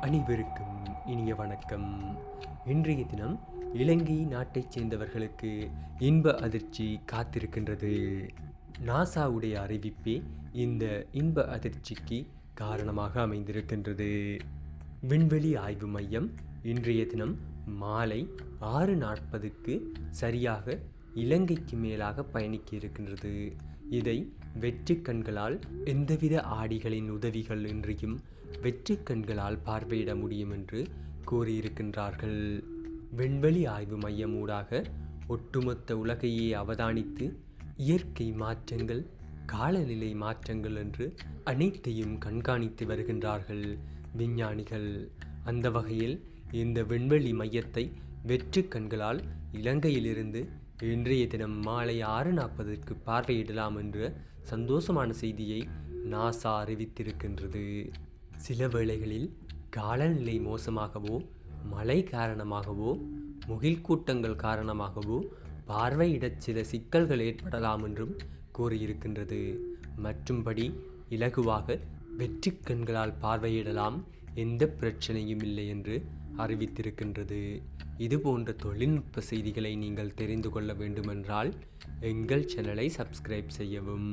அனைவருக்கும் இனிய வணக்கம். இன்றைய தினம் இலங்கை நாட்டைச் சேர்ந்தவர்களுக்கு இன்ப அதிர்ச்சி காத்திருக்கின்றது. நாசாவுடைய அறிவிப்பே இந்த இன்ப அதிர்ச்சிக்கு காரணமாக அமைந்திருக்கின்றது. விண்வெளி ஆய்வு மையம் இன்றைய தினம் மாலை ஆறு நாற்பதுக்கு சரியாக இலங்கைக்கு மேலாக பயணிக்க இருக்கின்றது இதை வெற்றி கண்களால் எந்தவித ஆடிகளின் உதவிகள் இன்றியும் வெற்றி கண்களால் பார்வையிட முடியும் என்று கூறியிருக்கின்றார்கள். விண்வெளி ஆய்வு மையம் ஊடாக ஒட்டுமொத்த உலகையே அவதானித்து இயற்கை மாற்றங்கள் காலநிலை மாற்றங்கள் என்று அனைத்தையும் கண்காணித்து வருகின்றார்கள் விஞ்ஞானிகள். அந்த வகையில் இந்த விண்வெளி மையத்தை வெற்று கண்களால் இலங்கையிலிருந்து இன்றைய தினம் மாலை ஆறு நாற்பதுக்கு பார்வையிடலாம் என்ற சந்தோஷமான செய்தியை நாசா அறிவித்திருக்கின்றது. சில வேளைகளில் காலநிலை மோசமாகவோ மழை காரணமாகவோ முகில் கூட்டங்கள் காரணமாகவோ பார்வையிடச் சில சிக்கல்கள் ஏற்படலாம் என்றும் கூறியிருக்கின்றது. மற்றும்படி இலகுவாக வெற்றி கண்களால் பார்வையிடலாம் எந்த பிரச்சனையும் இல்லை என்று அறிவித்திருக்கின்றது. இது போன்ற தொழில்நுட்ப செய்திகளை நீங்கள் தெரிந்து கொள்ள வேண்டுமென்றால் எங்கள் சேனலை சப்ஸ்கிரைப் செய்யவும்.